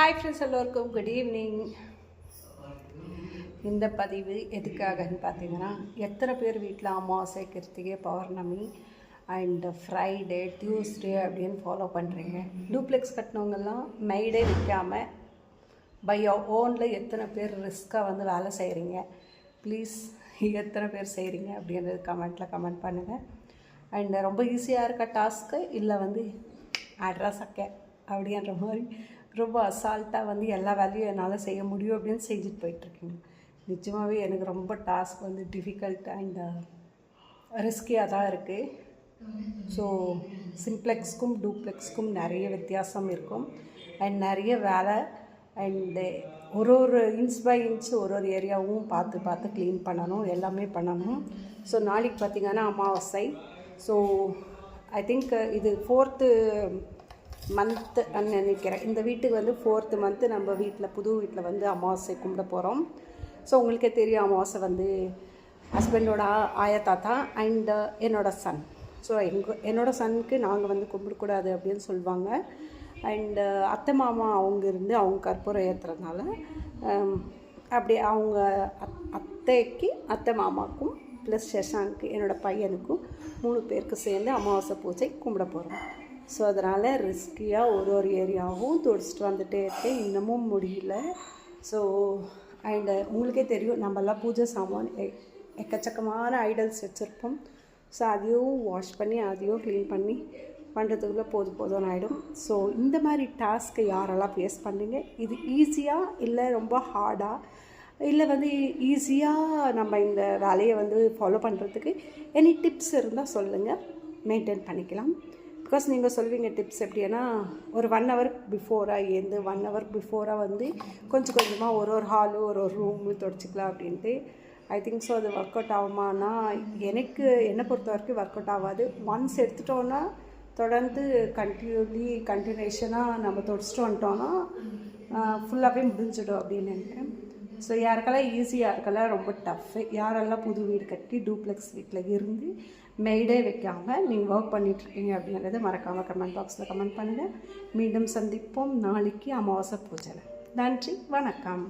Hi friends எல்லோருக்கும் good evening இந்த பதிவு எதுக்காகன்னு பார்த்தீங்கன்னா எத்தனை பேர் வீட்டில் Amavasai Kiruthigai Pournami and Friday Tuesday அப்படின்னு ஃபாலோ பண்ணுறீங்க டூப்ளெக்ஸ் கட்டினவங்கெல்லாம் மெய்டே விற்காமல் பை ஓனில் எத்தனை பேர் ரிஸ்க்காக வந்து வேலை செய்கிறீங்க ப்ளீஸ் எத்தனை பேர் செய்கிறீங்க அப்படின்றது கமெண்ட்டில் கமெண்ட் பண்ணுங்கள் அண்ட் ரொம்ப ஈஸியாக இருக்க டாஸ்க்கு இல்லை வந்து அட்ரஸ் அக்கே அப்படின்ற மாதிரி ரொம்ப அசால்ட்டாக வந்து எல்லா வேலையும் என்னால் செய்ய முடியும் அப்படின்னு செஞ்சுட்டு போயிட்டுருக்கீங்க. நிஜமாகவே எனக்கு ரொம்ப டாஸ்க் வந்து டிஃபிகல்ட் அண்ட் ரிஸ்கியாக தான் இருக்குது ஸோ சிம்ப்ளெக்ஸ்க்கும் டூப்ளெக்ஸ்க்கும் நிறைய வித்தியாசம் இருக்கும். அண்ட் நிறைய வேலை அண்டு ஒரு ஒரு இன்ச் பை இன்ச் ஒரு ஒரு ஏரியாவும் பார்த்து பார்த்து க்ளீன் பண்ணணும் எல்லாமே பண்ணணும். ஸோ நாளைக்கு பார்த்திங்கன்னா அமாவாசை. ஸோ ஐ திங்க் இது ஃபோர்த்து மந்த்து நினைக்கிறேன். இந்த வீட்டுக்கு வந்து ஃபோர்த்து மந்த்து நம்ம வீட்டில் புது வீட்டில் வந்து அமாவாசை கும்பிட போகிறோம் ஸோ உங்களுக்கே தெரியும் அமாவாசை வந்து ஹஸ்பண்டோட ஆயா தாத்தா அண்டு என்னோட சன் ஸோ எங்கள் என்னோடய சனுக்கு நாங்கள் வந்து கும்பிடக்கூடாது அப்படின்னு சொல்லுவாங்க. அண்டு அத்தை மாமா அவங்க இருந்து அவங்க கற்பூரம் ஏற்றுறதுனால அப்படி அவங்க அத்தைக்கு அத்தை மாமாக்கும் ப்ளஸ் சஷாங்க்கு என்னோடய பையனுக்கும் மூணு பேருக்கு சேர்ந்து அமாவாசை பூஜை கும்பிட போகிறோம் ஸோ அதனால் ரிஸ்கியாக ஒரு ஒரு ஏரியாவும் துடிச்சிட்டு வந்துட்டே இருக்கேன். இன்னமும் முடியல. ஸோ அண்டு உங்களுக்கே தெரியும் நம்மெல்லாம் பூஜை சாமான் எ எக்கச்சக்கமான ஐடல்ஸ் வச்சுருப்போம். ஸோ அதையும் வாஷ் பண்ணி அதையும் க்ளீன் பண்ணி பண்ணுறதுக்குள்ளே போதும் போதும் ஆகிடும் ஸோ இந்த மாதிரி டாஸ்க்கை யாரெல்லாம் ஃபேஸ் பண்ணுங்க? இது ஈஸியாக இல்லை ரொம்ப ஹார்டாக இல்லை வந்து ஈஸியாக நம்ம இந்த வேலையை வந்து ஃபாலோ பண்ணுறதுக்கு எனி டிப்ஸ் இருந்தால் சொல்லுங்கள் மெயின்டைன் பண்ணிக்கலாம். பிகாஸ் நீங்கள் சொல்வீங்க டிப்ஸ் எப்படின்னா ஒரு ஒன் ஹவர் பிஃபோராக ஏந்து ஒன் ஹவர் பிஃபோராக வந்து கொஞ்சம் கொஞ்சமாக ஒரு ஒரு ஹாலு ஒரு ஒரு ரூமு தொடச்சிக்கலாம் அப்படின்ட்டு. ஐ திங்க் ஸோ அது ஒர்க் அவுட் ஆகுமானா எனக்கு என்னை பொறுத்த வரைக்கும் ஒர்க் அவுட் ஆகாது. ஒன்ஸ் எடுத்துட்டோன்னா தொடர்ந்து கண்டினியூலி கண்டினியூஷனாக நம்ம தொடச்சிட்டு வந்துட்டோன்னா ஃபுல்லாகவே முடிஞ்சிடும் அப்படின்னு நினைக்கிறேன். ஸோ யாருக்கெல்லாம் ஈஸியாக இருக்கெல்லாம் ரொம்ப டஃப்பு யாரெல்லாம் புது வீடு கட்டி டூப்ளெக்ஸ் வீட்டில் இருந்து மெய்டே வைக்காமல் நீங்கள் ஒர்க் பண்ணிகிட்ருக்கீங்க அப்படிங்கிறத மறக்காமல் கமெண்ட் பாக்ஸில் கமெண்ட் பண்ணுங்கள் மீண்டும் சந்திப்போம் நாளைக்கு அமாவாசை பூஜை நன்றி வணக்கம்.